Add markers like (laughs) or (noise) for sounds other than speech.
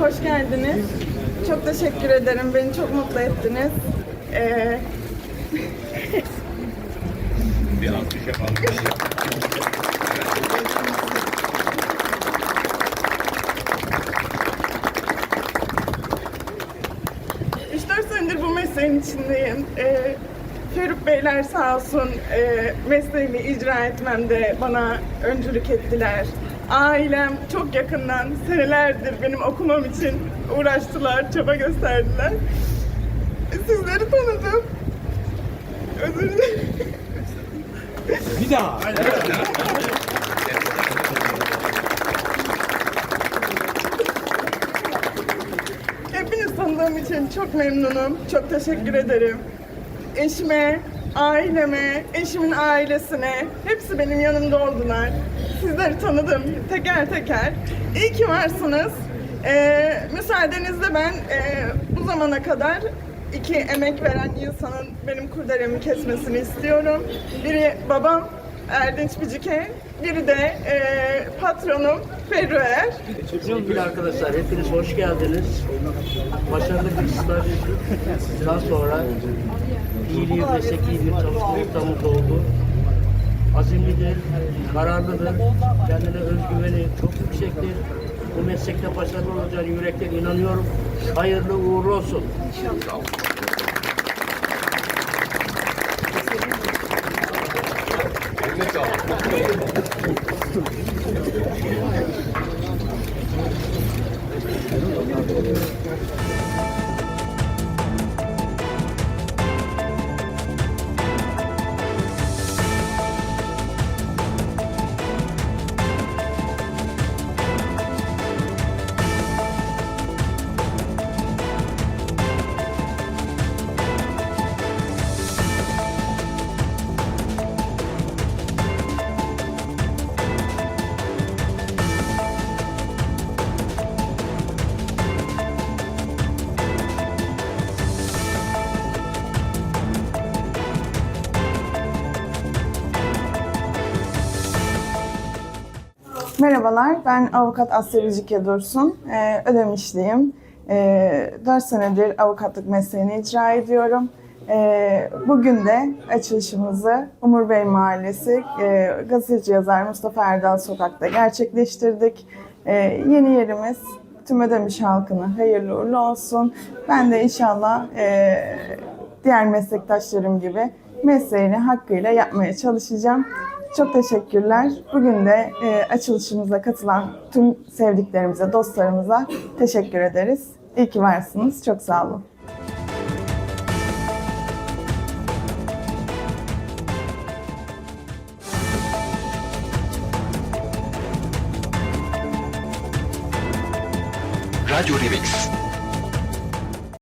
hoş geldiniz. Çok teşekkür ederim. Beni çok mutlu ettiniz. Ee, Bir alkış yapalım. 3-4 senedir bu mesleğin içindeyim. Ee, Feruk Beyler sağ olsun e, mesleğimi icra etmemde bana öncülük ettiler. Ailem çok yakından senelerdir benim okumam için uğraştılar, çaba gösterdiler. Sizleri tanıdım. Özür dilerim. Bir daha. Hepiniz tanıdığım için çok memnunum. Çok teşekkür ederim. Eşime, aileme, eşimin ailesine hepsi benim yanımda oldular. Sizleri tanıdım teker teker. İyi ki varsınız. Ee, müsaadenizle ben e, bu zamana kadar iki emek veren insanın benim kurdelemi kesmesini istiyorum. Biri babam Erdinç Bicike, biri de e, patronum Ferru Er. Sevgili arkadaşlar hepiniz hoş geldiniz. Başarılı bir staj daha sonra iyiliği destekli bir çalışma ortamımız oldu. Azimlidir, kararlıdır, kendine özgüveni çok yüksektir. Bu meslekte başarılı olacağını yürekten inanıyorum. Hayırlı uğurlu olsun. Eline (laughs) sağlık. Merhabalar, ben avukat Asya Vicike Dursun. Ee, Ödemişliyim. Ee, 4 senedir avukatlık mesleğini icra ediyorum. Ee, bugün de açılışımızı Umur Bey Mahallesi e, gazeteci yazar Mustafa Erdal Sokak'ta gerçekleştirdik. Ee, yeni yerimiz tüm Ödemiş halkına hayırlı uğurlu olsun. Ben de inşallah e, diğer meslektaşlarım gibi mesleğini hakkıyla yapmaya çalışacağım. Çok teşekkürler. Bugün de e, açılışımıza katılan tüm sevdiklerimize, dostlarımıza teşekkür ederiz. İyi ki varsınız. Çok sağ olun. Radyo Remix.